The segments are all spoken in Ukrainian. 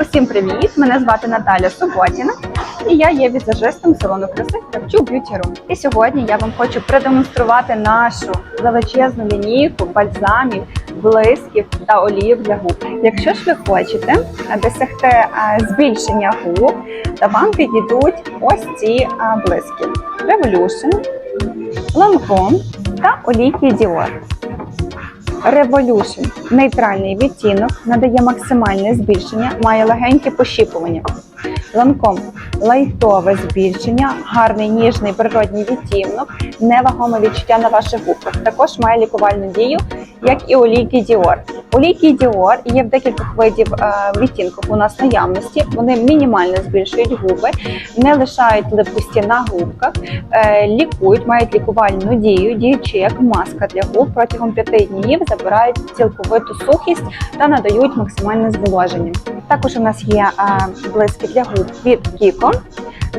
Усім привіт! Мене звати Наталя Суботіна, і я є візажистом салону краси Beauty Room. І сьогодні я вам хочу продемонструвати нашу величезну лінійку бальзамів, блисків та оліїв для губ. Якщо ж ви хочете досягти збільшення губ, то вам підійдуть ось ці блиски: Revolution, Lancome та олійки Dior. Revolution – нейтральний відтінок, надає максимальне збільшення, має легеньке пощіпування. Ланком – лайтове збільшення, гарний ніжний природній відтінок, невагоме відчуття на ваших губках. Також має лікувальну дію, як і олійки Dior. Олійки Dior є в декількох видів е, відтінків у нас наявності. Вони мінімально збільшують губи, не лишають липкості на губках, е, лікують, мають лікувальну дію, діючи як маска для губ протягом п'яти днів забирають цілковиту сухість та надають максимальне зволоження. Також у нас є е, блиски для губ від Kiko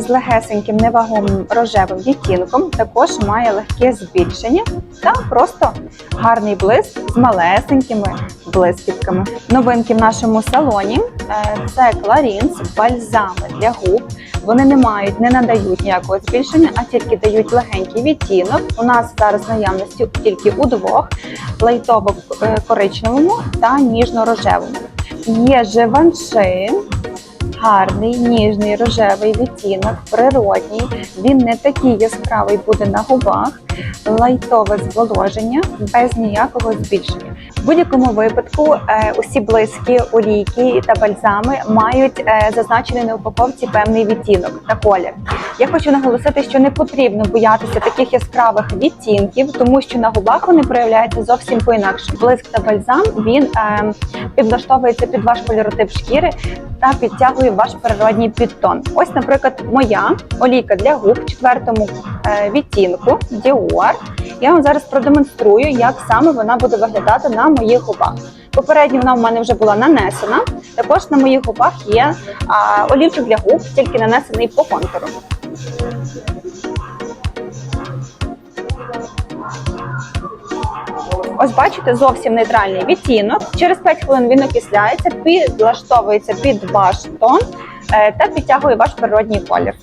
з легесеньким невагомим рожевим відтінком. Також має легке збільшення та просто гарний блиск з малесенькими блискітками. Новинки в нашому салоні е, це Clarins, бальзами для губ. Вони не мають, не надають ніякого збільшення, а тільки дають легенький відтінок. У нас зараз наявності тільки у двох лайтово-коричневому та ніжно-рожевому. Є живанши, гарний ніжний рожевий відтінок, природній. Він не такий яскравий буде на губах, лайтове зволоження без ніякого збільшення. В будь-якому випадку е, усі блиски, олійки та бальзами мають е, зазначений на упаковці певний відтінок та колір. Я хочу наголосити, що не потрібно боятися таких яскравих відтінків, тому що на губах вони проявляються зовсім по-інакше. Блиск та бальзам він е, підлаштовується під ваш кольоротип шкіри та підтягує ваш природній підтон. Ось, наприклад, моя олійка для губ в четвертому е, відтінку Dior. Я вам зараз продемонструю, як саме вона буде виглядати на моїх губах. Попередньо вона в мене вже була нанесена. Також на моїх губах є олівчик для губ, тільки нанесений по контуру. Ось бачите, зовсім нейтральний відтінок. Через 5 хвилин він окисляється, підлаштовується під ваш тон е, та підтягує ваш природній колір.